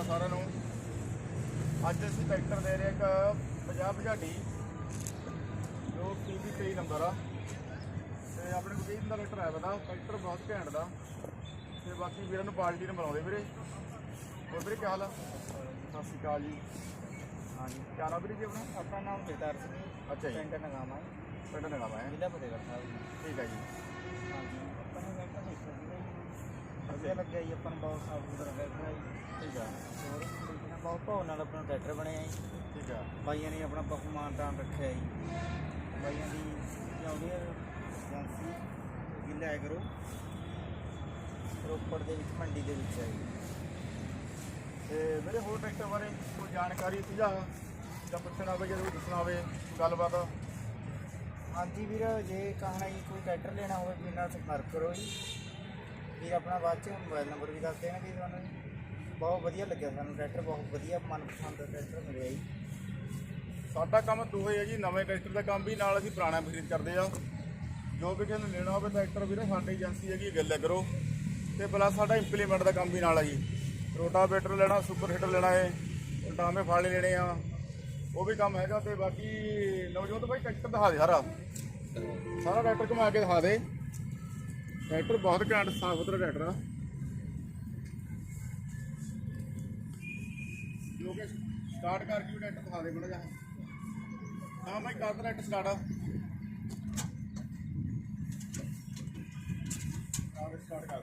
ਅਕਾਲ ਸਾਰਿਆਂ ਨੂੰ। ਅੱਜ ਅਸੀਂ ਟਰੈਕਟਰ ਦੇ ਰਹੇ ਇੱਕ 50 ਪੰਜਾਡੀ ਜੋ PB 23 ਨੰਬਰ ਆ। ਤੇ ਆਪਣੇ ਕੋਲ 20 ਦਾ ਟਰੈਕਟਰ ਆਇਆ ਵਾ ਟਰੈਕਟਰ ਬਹੁਤ ਘੈਂਟ ਦਾ। ਤੇ ਬਾਕੀ ਵੀਰਾਂ ਨੂੰ ਪਾਰਟੀ ਨੂੰ ਬੁਲਾਉਂਦੇ ਵੀਰੇ। ਹੋਰ ਵੀਰੇ ਕੀ ਹਾਲ ਆ? ਸਤਿ ਸ਼੍ਰੀ ਅਕਾਲ ਜੀ। ਹਾਂਜੀ। ਕੀ ਨਾਮ ਵੀਰੇ ਜੀ ਆਪਣਾ? ਆਪਣਾ ਨਾਮ ਜਗਤਾਰ ਸਿੰਘ। ਅੱਛਾ ਜੀ। ਪਿੰਡ ਨਗਾਮਾ ਹੈ ਪਿੰਡ ਨਗਾਵਾ ਹੈ। ਜ਼ਿਲ੍ਹਾ ਫਤਿਹਗੜ੍ਹ ਸਾਹਿਬ ਠੀਕ ਹੈ ਜੀ। ਹਾਂਜੀ। ਆਪਾਂ ਨੂੰ ਵਧੀਆ ਲੱਗਿਆ ਜੀ ਆਪਾਂ ਨੂੰ ਬਹੁਤ ਸਾਫ਼ ਸੁਥਰਾ ਟਰੈਕਟਰ ਹੈ ਜੀ। ਠੀਕ ਆ। ਹੋਰ? ਬਹੁਤ ਭਾਉ ਨਾਲ ਆਪਣਾ ਟਰੈਕਟਰ ਬਣਿਆ ਜੀ। ਠੀਕ ਆ। ਬਾਈਆਂ ਨੇ ਆਪਣਾ ਪਖਮਾਨ ਤਾਂ ਰੱਖਿਆ ਜੀ। ਬਾਈਆਂ ਦੀ ਚਾਹੁੰਦੀ ਹੈ ਏਜੰਸੀ ਗਿੱਲਾ ਐਗਰੋ ਰੋਪੜ ਦੇ ਵਿੱਚ ਮੰਡੀ ਦੇ ਵਿੱਚ ਹੈ ਜੀ। ਤੇ ਮੇਰੇ ਹੋਰ ਟਰੈਕਟਰ ਬਾਰੇ ਕੋਈ ਜਾਣਕਾਰੀ ਸੁਝਾਅ ਜਾਂ ਪੁੱਛਣਾ ਹੋਵੇ ਜਾਂ ਕੋਈ ਦੱਸਣਾ ਹੋਵੇ ਗੱਲਬਾਤ? ਹਾਂਜੀ ਵੀਰ ਜੇ ਕਹਣਾ ਜੀ ਕੋਈ ਟਰੈਕਟਰ ਲੈਣਾ ਹੋਵੇ ਮੇਰੇ ਨਾਲ ਸੰਪਰਕ ਕਰੋ ਜੀ। ਵੀਰ ਆਪਣਾ ਬਾਅਦ ਚ ਮੋਬਾਈਲ ਨੰਬਰ ਵੀ ਦੱਸ ਦੇਣਗੇ ਤੁਹਾਨੂੰ ਜੀ। ਬਹੁਤ ਵਧੀਆ ਲੱਗਿਆ ਸਾਨੂੰ ਟਰੈਕਟਰ ਬਹੁਤ ਵਧੀਆ ਮਨਪਸੰਦ ਦਾ ਟਰੈਕਟਰ ਮਿਲਿਆ ਜੀ। ਸਾਡਾ ਕੰਮ ਦੋਹੇ ਹੈ ਜੀ, ਨਵੇਂ ਟਰੈਕਟਰ ਦਾ ਕੰਮ ਵੀ ਨਾਲ ਅਸੀਂ ਪੁਰਾਣਾ ਖਰੀਦ ਕਰਦੇ ਆ। ਜੋ ਵੀ ਕਿਸੇ ਨੂੰ ਲੈਣਾ ਹੋਵੇ ਟਰੈਕਟਰ ਵੀਰੇ, ਸਾਡੀ ਏਜੰਸੀ ਹੈਗੀ ਗੱਲ ਕਰੋ ਤੇ ਪਲੱਸ ਸਾਡਾ ਇੰਪਲੀਮੈਂਟ ਦਾ ਕੰਮ ਵੀ ਨਾਲ ਹੈ ਜੀ। ਰੋਟਾਵੇਟਰ ਲੈਣਾ ਸੁਪਰ ਹੀਟਰ ਲੈਣਾ ਹੈ ਟਾਮੇ ਫਾਲੇ ਲੈਣੇ ਆ। ਉਹ ਵੀ ਕੰਮ ਹੈਗਾ ਤੇ ਬਾਕੀ ਨਵਜੋਤ ਭਾਈ ਟਰੈਕਟਰ ਦਿਖਾ ਦੇ ਸਾਰਾ। ਸਾਰਾ ਟਰੈਕਟਰ ਘੁਮਾ ਕੇ ਦਿਖਾ ਦੇ। ਟਰੈਕਟਰ ਬਹੁਤ ਘੈਂਟ, ਸਾਫ਼ ਸੁਥਰਾ ਟਰੈਕਟਰ ਆ। ਜੋ ਕਿ ਸਟਾਰਟ ਕਰਕੇ ਵੀ ਟਰੈਕਟਰ ਦਿਖਾ ਦੇ ਬੜਾ ਜਾ ਹਾਂ ਭਾਈ ਕਰ ਟਰੈਕਟਰ ਸਟਾਰਟ ਆ। ਸਟਾਰਟ ਕਰ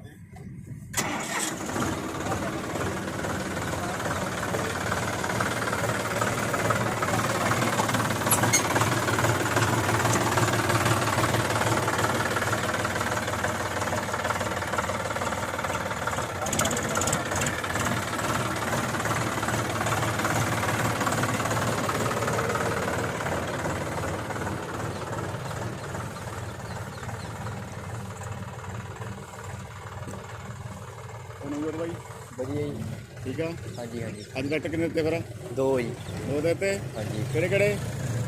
ਜੋੜ ਬਾਈ? ਵਧੀਆ ਜੀ। ਠੀਕ ਆ? ਹਾਂਜੀ ਹਾਂਜੀ। ਅੱਜ ਟਰੈਕਟਰ ਕਿੰਨੇ ਦਿੱਤੇ ਫਿਰ? ਦੋ ਜੀ। ਦੋ ਦੇ ਤੇ ਹਾਂਜੀ। ਕਿਹੜੇ ਕਿਹੜੇ?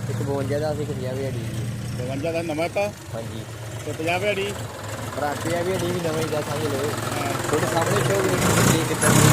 ਇੱਕ 52 ਦਾ ਸੀ ਇੱਕ 50 ਵੀ ਜੀ। 52 ਦਾ ਨਵਾਂ ਤਾ ਹਾਂਜੀ। ਤੇ 50 ਭੇੜੀ ਬਰਾਤੇ ਆ ਵੀ ਅੜੀ ਵੀ ਨਵੇਂ ਦਾ ਸਮਝ ਲਓ ਹਾਂ। ਤੁਹਾਡੇ ਸਾਹਮਣੇ ਸ਼ੋ ਵੀ ਕਿੱਦਾਂ?